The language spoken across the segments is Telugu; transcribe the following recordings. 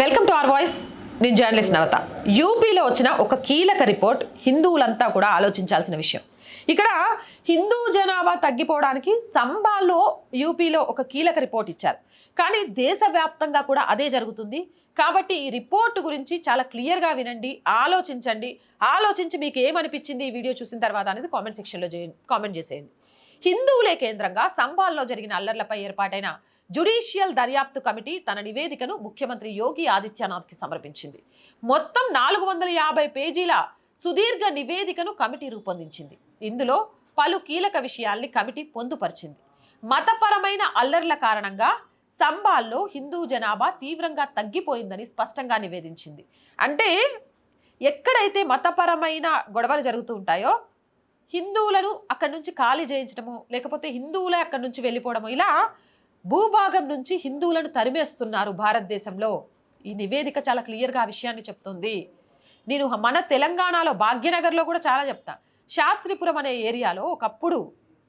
వెల్కమ్ టు అవర్ వాయిస్ నేను జర్నలిస్ట్ నవత. యూపీలో వచ్చిన ఒక కీలక రిపోర్ట్ హిందువులంతా కూడా ఆలోచించాల్సిన విషయం. ఇక్కడ హిందూ జనాభా తగ్గిపోవడానికి సంబాల్లో యూపీలో ఒక కీలక రిపోర్ట్ ఇచ్చారు. కానీ దేశవ్యాప్తంగా కూడా అదే జరుగుతుంది. కాబట్టి ఈ రిపోర్ట్ గురించి చాలా క్లియర్గా వినండి ఆలోచించండి. ఆలోచించి మీకు ఏమనిపించింది ఈ వీడియో చూసిన తర్వాత అనేది కామెంట్ సెక్షన్లో చేయండి కామెంట్ చేసేయండి. హిందువులే కేంద్రంగా సంబాల్లో జరిగిన అల్లర్లపై ఏర్పాటైన జుడిషియల్ దర్యాప్తు కమిటీ తన నివేదికను ముఖ్యమంత్రి యోగి ఆదిత్యనాథ్కి సమర్పించింది. మొత్తం నాలుగు వందల యాభై పేజీల సుదీర్ఘ నివేదికను కమిటీ రూపొందించింది. ఇందులో పలు కీలక విషయాల్ని కమిటీ పొందుపరిచింది. మతపరమైన అల్లర్ల కారణంగా సంబాల్లో హిందూ జనాభా తీవ్రంగా తగ్గిపోయిందని స్పష్టంగా నివేదించింది. అంటే ఎక్కడైతే మతపరమైన గొడవలు జరుగుతూ ఉంటాయో హిందువులను అక్కడి నుంచి ఖాళీ చేయించడము లేకపోతే హిందువులే అక్కడి నుంచి వెళ్ళిపోవడము ఇలా భూభాగం నుంచి హిందువులను తరిమేస్తున్నారు భారతదేశంలో. ఈ నివేదిక చాలా క్లియర్గా ఆ విషయాన్ని చెప్తుంది. నేను మన తెలంగాణలో భాగ్యనగర్లో కూడా చాలా చెప్తా. శాస్త్రిపురం అనే ఏరియాలో ఒకప్పుడు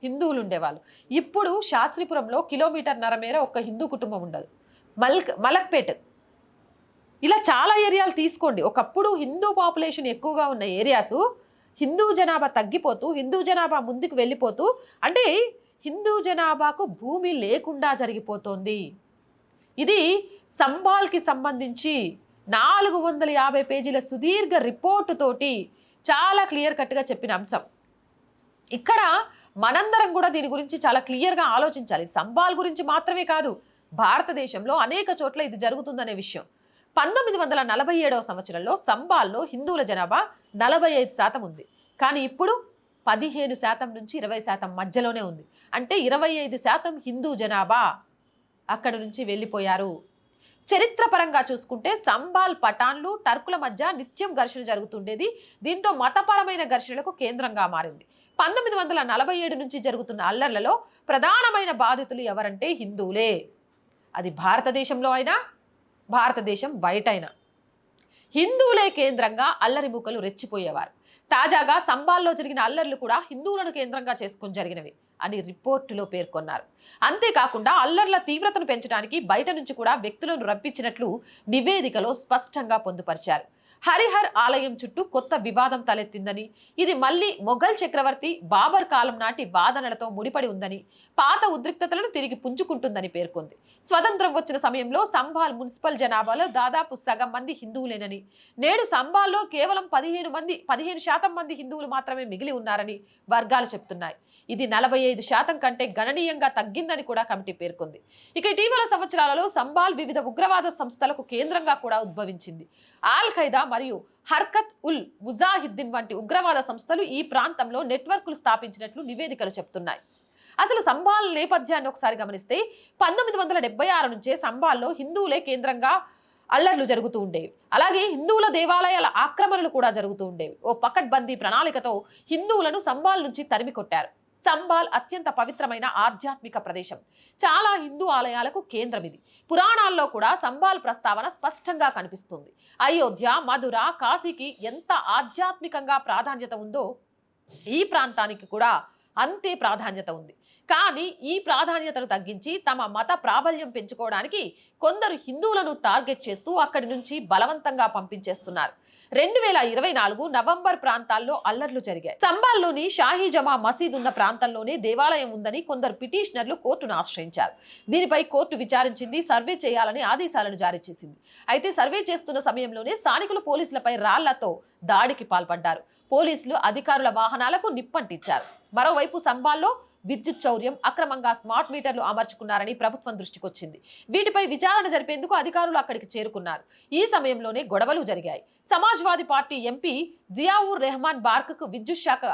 హిందువులు ఉండేవాళ్ళు. ఇప్పుడు శాస్త్రిపురంలో కిలోమీటర్న్నర మేర ఒక హిందూ కుటుంబం ఉండదు. మల్క్ మలక్పేట్. ఇలా చాలా ఏరియాలు తీసుకోండి. ఒకప్పుడు హిందూ పాపులేషన్ ఎక్కువగా ఉన్న ఏరియాసు హిందూ జనాభా తగ్గిపోతూ హిందూ జనాభా ముందుకు వెళ్ళిపోతూ అంటే హిందూ జనాభాకు భూమి లేకుండా జరిగిపోతోంది. ఇది సంబాల్కి సంబంధించి నాలుగు వందల యాభై పేజీల సుదీర్ఘ రిపోర్టుతోటి చాలా క్లియర్ కట్గా చెప్పిన అంశం. ఇక్కడ మనందరం కూడా దీని గురించి చాలా క్లియర్గా ఆలోచించాలి. సంబాల్ గురించి మాత్రమే కాదు భారతదేశంలో అనేక చోట్ల ఇది జరుగుతుందనే విషయం. పంతొమ్మిది వందల నలభై ఏడవ సంవత్సరంలో సంబాల్లో హిందువుల జనాభా నలభై ఐదు శాతం ఉంది. కానీ ఇప్పుడు పదిహేను శాతం నుంచి ఇరవై శాతం మధ్యలోనే ఉంది. అంటే ఇరవై ఐదు శాతం హిందూ జనాభా అక్కడి నుంచి వెళ్ళిపోయారు. చరిత్రపరంగా చూసుకుంటే సంబాల్ పఠాన్లు టర్కుల మధ్య నిత్యం ఘర్షణ జరుగుతుండేది. దీంతో మతపరమైన ఘర్షణలకు కేంద్రంగా మారింది. పంతొమ్మిది వందల నలభై ఏడు నుంచి జరుగుతున్న అల్లర్లలో ప్రధానమైన బాధితులు ఎవరంటే హిందువులే. అది భారతదేశంలో అయినా భారతదేశం బయట హిందువులే కేంద్రంగా అల్లరిముకలు రెచ్చిపోయేవారు. తాజాగా సంబాల్లో జరిగిన అల్లర్లు కూడా హిందువులను కేంద్రంగా చేసుకుని జరిగినవి అని రిపోర్టులో పేర్కొన్నారు. అంతేకాకుండా అల్లర్ల తీవ్రతను పెంచడానికి బయట నుంచి కూడా వ్యక్తులను రప్పించినట్లు నివేదికలో స్పష్టంగా పొందుపరిచారు. హరిహర్ ఆలయం చుట్టూ కొత్త వివాదం తలెత్తిందని ఇది మళ్ళీ మొఘల్ చక్రవర్తి బాబర్ కాలం నాటి వాదనలతో ముడిపడి ఉందని పాత ఉద్రిక్తతలను తిరిగి పుంజుకుంటుందని పేర్కొంది. స్వతంత్రం వచ్చిన సమయంలో సంభాల్ మున్సిపల్ జనాభాలో దాదాపు సగం మంది హిందువులేనని నేడు సంభాల్లో కేవలం పదిహేను మంది పదిహేను శాతం మంది హిందువులు మాత్రమే మిగిలి ఉన్నారని వర్గాలు చెప్తున్నాయి. ఇది నలభై ఐదు శాతం కంటే గణనీయంగా తగ్గిందని కూడా కమిటీ పేర్కొంది. ఇక ఇటీవల సంవత్సరాలలో సంభాల్ వివిధ ఉగ్రవాద సంస్థలకు కేంద్రంగా కూడా ఉద్భవించింది. ఆల్ ఖైదా మరియు హర్కత్ ఉల్ ముజాహిద్దీన్ వంటి ఉగ్రవాద సంస్థలు ఈ ప్రాంతంలో నెట్వర్క్లు స్థాపించినట్లు నివేదికలు చెప్తున్నాయి. అసలు సంబాల్ నేపథ్యాన్ని ఒకసారి గమనిస్తే పంతొమ్మిది వందల డెబ్బై ఆరు నుంచే సంబాల్లో హిందువులే కేంద్రంగా అల్లర్లు జరుగుతూ ఉండేవి. అలాగే హిందువుల దేవాలయాల ఆక్రమణలు కూడా జరుగుతూ ఉండేవి. ఓ పకడ్బందీ ప్రణాళికతో హిందువులను సంబాల్ నుంచి తరిమి కొట్టారు సంబాల్ అత్యంత పవిత్రమైన ఆధ్యాత్మిక ప్రదేశం. చాలా హిందూ ఆలయాలకు కేంద్రం ఇది. పురాణాల్లో కూడా సంబాల్ ప్రస్తావన స్పష్టంగా కనిపిస్తుంది. అయోధ్య మధుర కాశీకి ఎంత ఆధ్యాత్మికంగా ప్రాధాన్యత ఉందో ఈ ప్రాంతానికి కూడా అంతే ప్రాధాన్యత ఉంది. కానీ ఈ ప్రాధాన్యతను తగ్గించి తమ మత ప్రాబల్యం పెంచుకోవడానికి కొందరు హిందువులను టార్గెట్ చేస్తూ అక్కడి నుంచి బలవంతంగా పంపించేస్తున్నారు. రెండు వేల ఇరవై నాలుగు నవంబర్ ప్రాంతాల్లో అల్లర్లు జరిగాయి. సంబాల్లోని షాహీ జమా మసీద్ ఉన్న ప్రాంతంలోనే దేవాలయం ఉందని కొందరు పిటిషనర్లు కోర్టును ఆశ్రయించారు. దీనిపై కోర్టు విచారించింది సర్వే చేయాలని ఆదేశాలను జారీ చేసింది. అయితే సర్వే చేస్తున్న సమయంలోనే స్థానికులు పోలీసులపై రాళ్ళతో దాడికి పాల్పడ్డారు. పోలీసులు అధికారుల వాహనాలకు నిప్పంటించారు. మరోవైపు సంబాల్లో విద్యుత్ చౌర్యం అక్రమంగా స్మార్ట్ మీటర్లు అమర్చుకున్నారని ప్రభుత్వం దృష్టికొచ్చింది. వీటిపై విచారణ జరిపేందుకు అధికారులు అక్కడికి చేరుకున్నారు. ఈ సమయంలోనే గొడవలు జరిగాయి. సమాజ్వాదీ పార్టీ ఎంపీ జియావుర్ రెహమాన్ బార్క్ విద్యుత్ శాఖ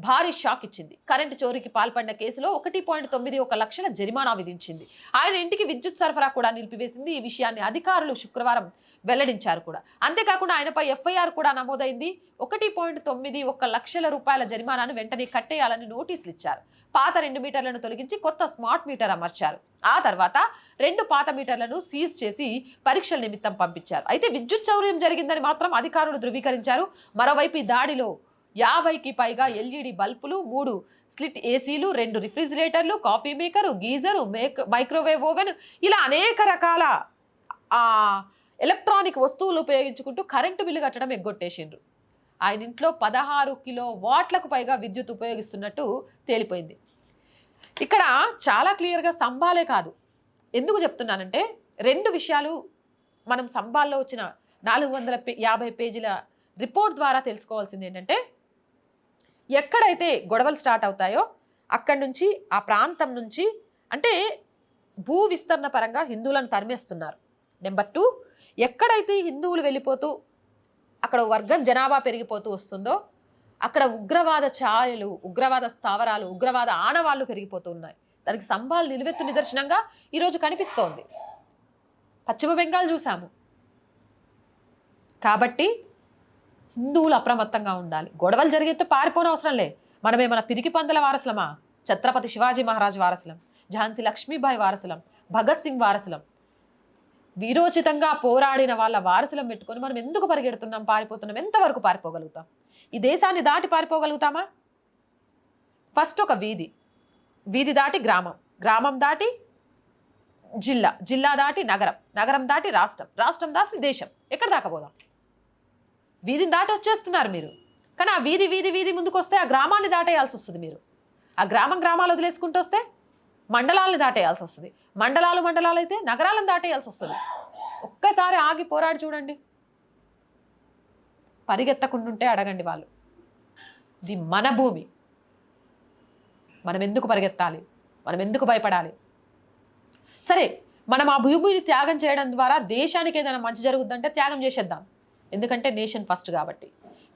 భారీ షాక్ ఇచ్చింది. కరెంటు చోరీకి పాల్పడిన కేసులో ఒకటి పాయింట్ తొమ్మిది ఒక లక్షల జరిమానా విధించింది. ఆయన ఇంటికి విద్యుత్ సరఫరా కూడా నిలిపివేసింది. ఈ విషయాన్ని అధికారులు శుక్రవారం వెల్లడించారు కూడా. అంతేకాకుండా ఆయనపై ఎఫ్ఐఆర్ కూడా నమోదైంది. ఒకటి పాయింట్ తొమ్మిది ఒక లక్షల రూపాయల జరిమానాను వెంటనే కట్టేయాలని నోటీసులు ఇచ్చారు. పాత రెండు మీటర్లను తొలగించి కొత్త స్మార్ట్ మీటర్ అమర్చారు. ఆ తర్వాత రెండు పాత మీటర్లను సీజ్ చేసి పరీక్షల నిమిత్తం పంపించారు. అయితే విద్యుత్ చౌర్యం జరిగిందని మాత్రం అధికారులు ధృవీకరించారు. మరోవైపు ఈ దాడిలో యాభైకి పైగా ఎల్ఈడి బల్బులు మూడు స్లిట్ ఏసీలు రెండు రిఫ్రిజిరేటర్లు coffee maker geyser make microwave oven ఇలా అనేక రకాల ఎలక్ట్రానిక్ వస్తువులు ఉపయోగించుకుంటూ కరెంటు బిల్లు కట్టడం ఎగ్గొట్టేసిండ్రు. ఆయన ఇంట్లో పదహారు కిలో వాట్లకు పైగా విద్యుత్ ఉపయోగిస్తున్నట్టు తేలిపోయింది. ఇక్కడ చాలా క్లియర్గా సంబాలే కాదు. ఎందుకు చెప్తున్నానంటే రెండు విషయాలు మనం సంబాల్లో వచ్చిన నాలుగు వందల పే యాభై పేజీల రిపోర్ట్ ద్వారా తెలుసుకోవాల్సింది ఏంటంటే ఎక్కడైతే గొడవలు స్టార్ట్ అవుతాయో అక్కడి నుంచి ఆ ప్రాంతం నుంచి అంటే భూ విస్తరణ పరంగా హిందువులను తరిమేస్తున్నారు. నెంబర్ టూ ఎక్కడైతే హిందువులు వెళ్ళిపోతూ అక్కడ వర్గం జనాభా పెరిగిపోతూ వస్తుందో అక్కడ ఉగ్రవాద ఛాయలు ఉగ్రవాద స్థావరాలు ఉగ్రవాద ఆనవాళ్ళు పెరిగిపోతూ ఉన్నాయి. దానికి సంభాలు నిలువెత్తు నిదర్శనంగా ఈరోజు కనిపిస్తోంది. పశ్చిమ బెంగాల్ చూసాము. కాబట్టి హిందువులు అప్రమత్తంగా ఉండాలి. గొడవలు జరిగితే పారిపోని అవసరం లే. మనమేమన్నా పిరికి పందల వారసులమా? ఛత్రపతి శివాజీ మహారాజ్ వారసులం ఝాన్సీ లక్ష్మీబాయి వారసులం భగత్ సింగ్ వారసులం. వీరోచితంగా పోరాడిన వాళ్ళ వారసులం పెట్టుకొని మనం ఎందుకు పరిగెడుతున్నాం పారిపోతున్నాం ఎంతవరకు పారిపోగలుగుతాం? ఈ దేశాన్ని దాటి పారిపోగలుగుతామా? ఫస్ట్ ఒక వీధి. వీధి దాటి గ్రామం. గ్రామం దాటి జిల్లా. జిల్లా దాటి నగరం. నగరం దాటి రాష్ట్రం. రాష్ట్రం దాటి దేశం. ఎక్కడ దాకా పోదాం? వీధిని దాటి వచ్చేస్తున్నారు మీరు. కానీ ఆ వీధి వీధి వీధి ముందుకు వస్తే ఆ గ్రామాన్ని దాటేయాల్సి వస్తుంది మీరు. ఆ గ్రామం గ్రామాలు వదిలేసుకుంటూ వస్తే మండలాలను దాటేయాల్సి వస్తుంది. మండలాలు మండలాలు అయితే నగరాలను దాటేయాల్సి వస్తుంది. ఒక్కసారి ఆగి పోరాడి చూడండి. పరిగెత్తకుండుంటే అడగండి వాళ్ళు. ఇది మన భూమి. మనం ఎందుకు పరిగెత్తాలి? మనం ఎందుకు భయపడాలి? సరే మనం ఆ భూమిని త్యాగం చేయడం ద్వారా దేశానికి ఏదైనా మంచి జరుగుద్దంటే త్యాగం చేసేద్దాం. ఎందుకంటే నేషన్ ఫస్ట్ కాబట్టి.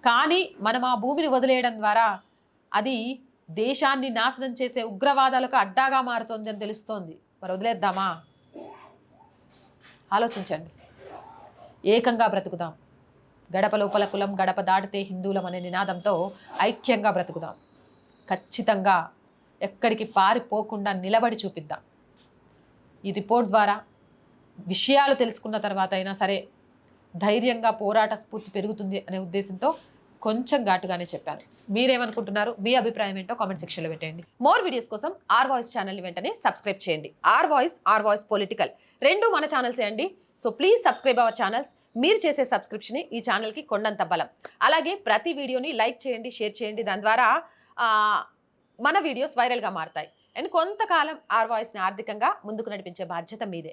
కానీ మనం ఆ భూమిని వదిలేయడం ద్వారా అది దేశాన్ని నాశనం చేసే ఉగ్రవాదాలకు అడ్డాగా మారుతోంది అని తెలుస్తోంది. మరి వదిలేద్దామా? ఆలోచించండి. ఏకంగా బ్రతుకుదాం. గడప లోపల కులం గడప దాటితే హిందువులం అనే నినాదంతో ఐక్యంగా బ్రతుకుదాం. ఖచ్చితంగా ఎక్కడికి పారిపోకుండా నిలబడి చూపిద్దాం. ఈ రిపోర్ట్ ద్వారా విషయాలు తెలుసుకున్న తర్వాత అయినా సరే ధైర్యంగా పోరాట స్ఫూర్తి పెరుగుతుంది అనే ఉద్దేశంతో కొంచెం ఘాటుగానే చెప్పాను. మీరేమనుకుంటున్నారు? మీ అభిప్రాయం ఏంటో కామెంట్ సెక్షన్లో పెట్టండి మోర్ వీడియోస్ కోసం ఆర్ వాయిస్ ఛానల్ని వెంటనే సబ్స్క్రైబ్ చేయండి. R voice R voice political రెండు మన ఛానల్సే అండి? So please subscribe our channels. మీరు చేసే సబ్స్క్రిప్షన్ ఈ ఛానల్కి కొండంత బలం. అలాగే ప్రతి వీడియోని లైక్ చేయండి షేర్ చేయండి. దాని ద్వారా మన వీడియోస్ వైరల్గా మారుతాయి. అండ్ కొంతకాలం ఆర్ వాయిస్ని ఆర్థికంగా ముందుకు నడిపించే బాధ్యత మీదే.